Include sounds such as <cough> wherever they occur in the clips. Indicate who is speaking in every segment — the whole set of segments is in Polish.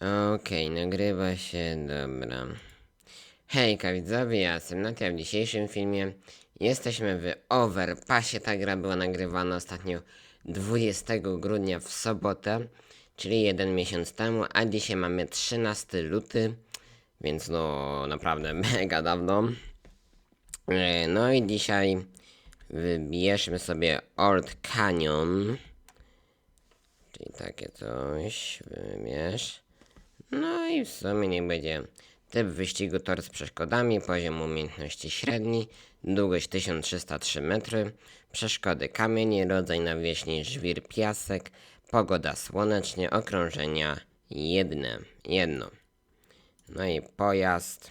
Speaker 1: Okej, nagrywa się, dobra. Hejka widzowie, ja jestem Natia. W dzisiejszym filmie jesteśmy w Overpassie. Ta gra była nagrywana ostatnio 20 grudnia w sobotę, czyli jeden miesiąc temu, a dzisiaj mamy 13 luty, więc no naprawdę <laughs> mega dawno. E, No i dzisiaj wybierzmy sobie Old Canyon, czyli takie coś, wybierz. No i w sumie niech będzie typ wyścigu tor z przeszkodami, poziom umiejętności średni, długość 1303 metry, przeszkody kamień, rodzaj nawierzchni żwir piasek, pogoda słonecznie, okrążenia jedne, jedno. No i pojazd.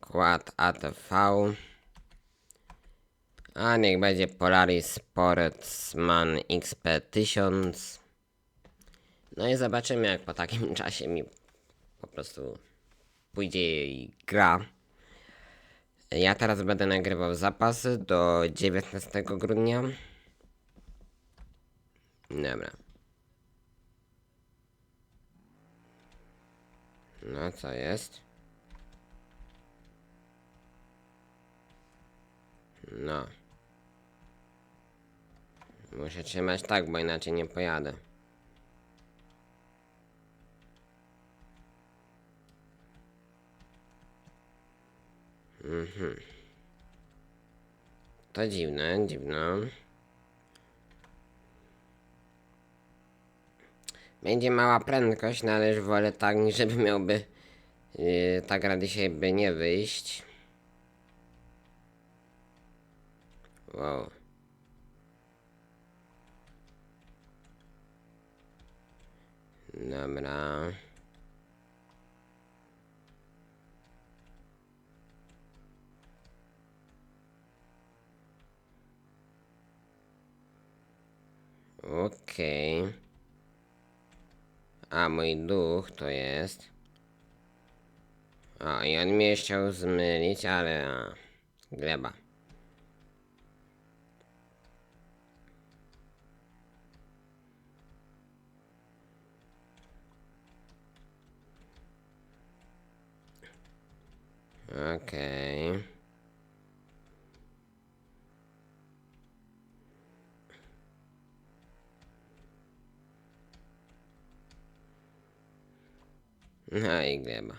Speaker 1: Quad ATV. A niech będzie Polaris Sportsman XP1000. No i zobaczymy, jak po takim <laughs> czasie mi po prostu pójdzie i gra. Ja teraz będę nagrywał zapasy do 19 grudnia. Dobra. No co jest? No. Muszę trzymać tak, bo inaczej nie pojadę. Mhm. To dziwne, dziwne. Będzie mała prędkość, no ale już wolę tak, żeby miałby yy, tak gra dzisiaj by nie wyjść. Wow. Dobra. Okej. A mój duch to jest. O, i on mnie chciał zmylić, ale. A, gleba. Okej. No i gleba.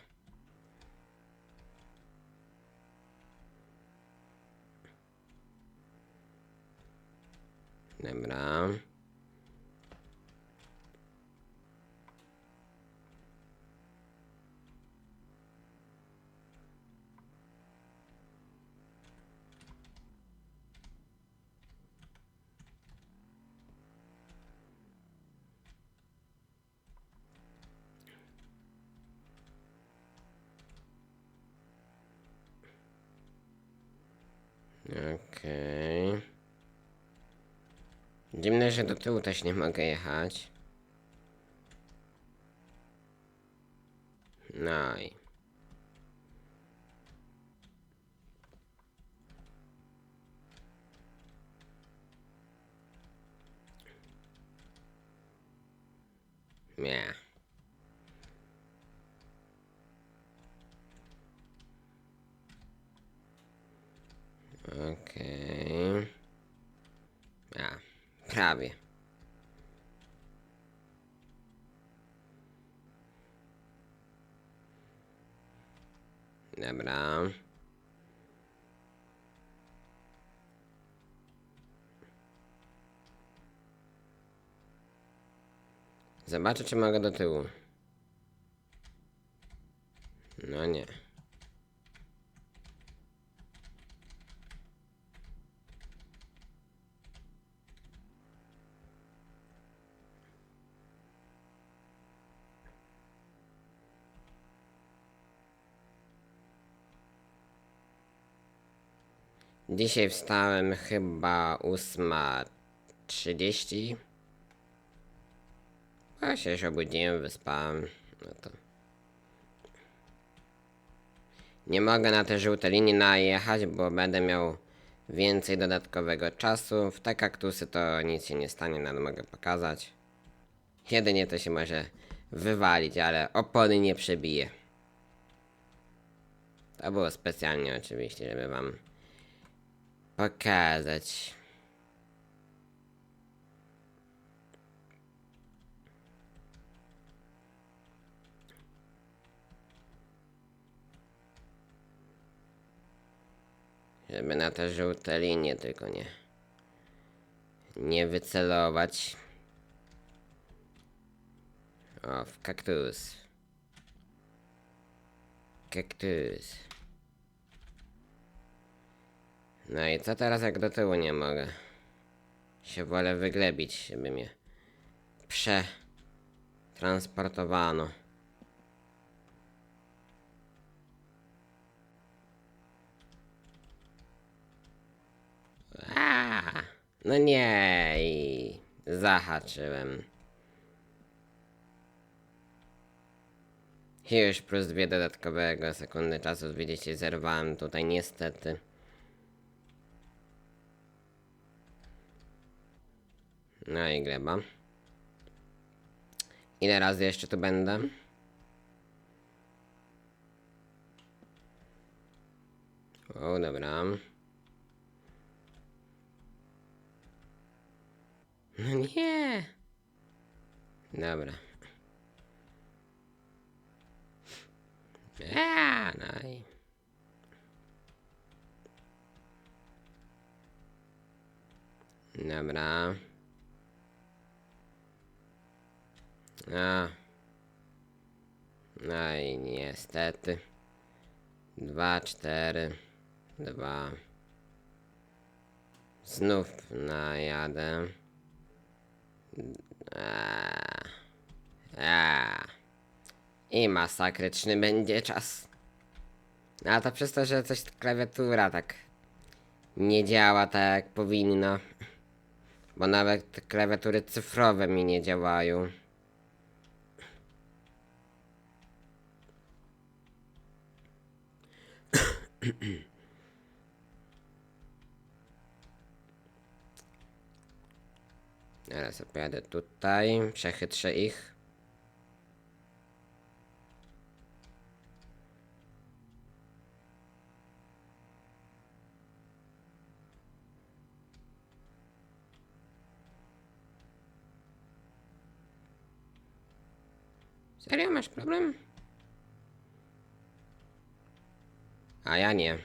Speaker 1: Dobra. Okej. Dziwne, że do tyłu też nie mogę jechać. No i. Nie. Okej. A, prawie. Dobra. Zobaczę, czy mogę do tyłu. No nie. Dzisiaj wstałem chyba 8.30. A się już obudziłem, wyspałem. No to. Nie mogę na te żółte linie najechać, bo będę miał więcej dodatkowego czasu. W te kaktusy to nic się nie stanie, nawet mogę pokazać. Jedynie to się może wywalić, ale opony nie przebije. To było specjalnie oczywiście, żeby wam pokazać. Żeby na te żółte linie tylko nie nie wycelować. O, w kaktus. Kaktus. No i co teraz jak do tyłu nie mogę? Się wolę wyglebić, żeby mnie przetransportowano. A, no nie, i zahaczyłem. Już plus dwie dodatkowego sekundy czasu, widzicie, zerwałem tutaj niestety. No i gleba. Ile razy jeszcze tu będę? O, dobra. No nie. Dobra. A, no i... Dobra. A. No i niestety. Dwa, cztery. Dwa. Znów najadę. A. A. I masakryczny będzie czas. A to przez to, że coś klawiatura tak nie działa tak jak powinna. Bo nawet klawiatury cyfrowe mi nie działają. Teraz opojadę tutaj, przechytrzę ich. Serio masz problem? A ja nie.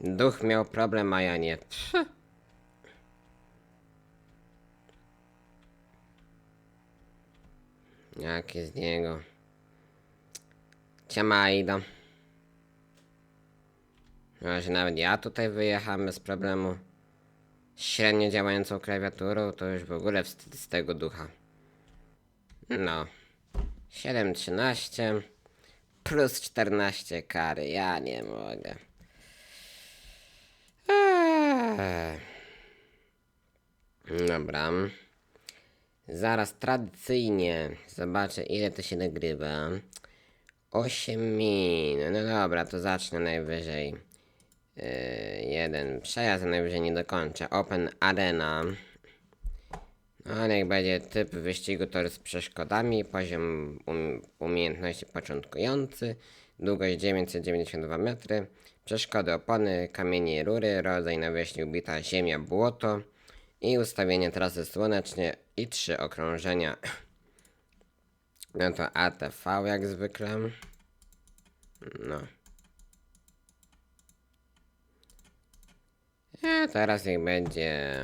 Speaker 1: Duch miał problem, a ja nie. Pff. Jakie z niego. Ciamajda. No, że nawet ja tutaj wyjechałem bez problemu. Średnio działającą klawiaturą, to już w ogóle wstyd z tego ducha. No. 7,13 plus 14 kary. Ja nie mogę. Eee. Dobra. Zaraz tradycyjnie zobaczę ile to się nagrywa. 8 min. No dobra, to zacznę najwyżej. Yy, jeden przejazd, najwyżej nie dokończę. Open Arena. No, niech będzie typ wyścigu tor z przeszkodami, poziom um, umiejętności początkujący, długość 992 metry, przeszkody opony, kamienie rury, rodzaj nawierzchni ubita ziemia, błoto i ustawienie trasy słonecznej i trzy okrążenia. <clears throat> No to ATV jak zwykle. No. A teraz niech będzie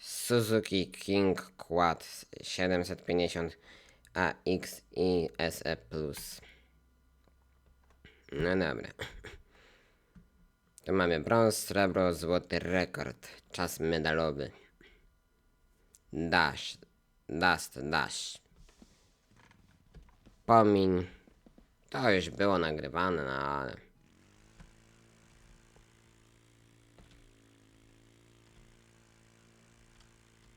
Speaker 1: Suzuki King Quad 750 AX i SE Plus. No dobra. Tu mamy brąz, srebro, złoty rekord. Czas medalowy. Dash. Dust Dash. Pomiń. To już było nagrywane, no ale...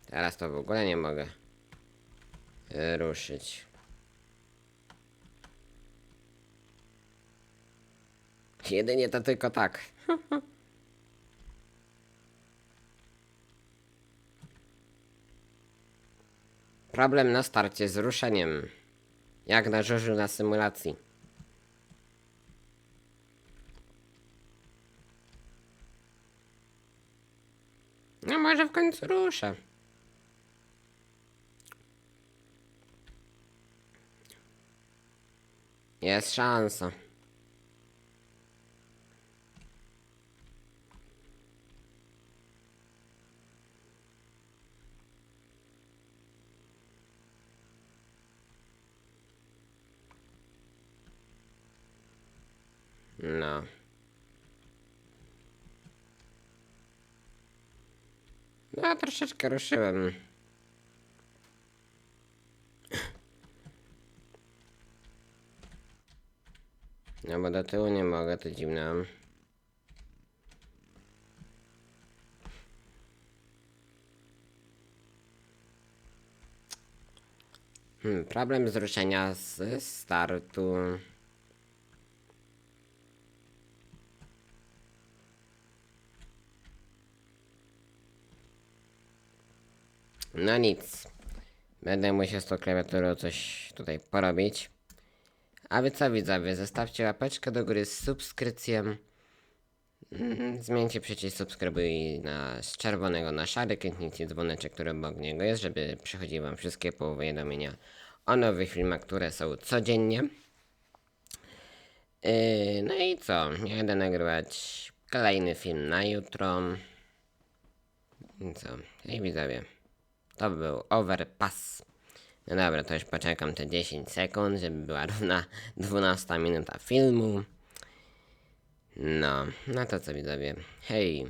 Speaker 1: Teraz to w ogóle nie mogę ruszyć. Jedynie to tylko tak. <laughs> Problem na starcie z ruszeniem. Jak na żużlu na symulacji. No może w końcu ruszę. Jest szansa. No. No, troszeczkę ruszyłem. No bo do tyłu nie mogę, to dziwne. Hmm, problem z ruszenia z startu. No nic. Będę musiał z tą klawiaturą coś tutaj porobić. A wy co widzowie, zostawcie łapeczkę do góry z subskrypcją. Mm, Zmieńcie przycisk subskrybuj na, z czerwonego na szary, kliknijcie dzwoneczek, który obok niego jest, żeby przychodziły wam wszystkie powiadomienia o nowych filmach, które są codziennie. Yy, no i co? Ja będę nagrywać kolejny film na jutro. I co? I widzowie. To był overpass. No dobra, to już poczekam te 10 sekund, żeby była równa 12 minuta filmu. No, no to co widzowie. Hej.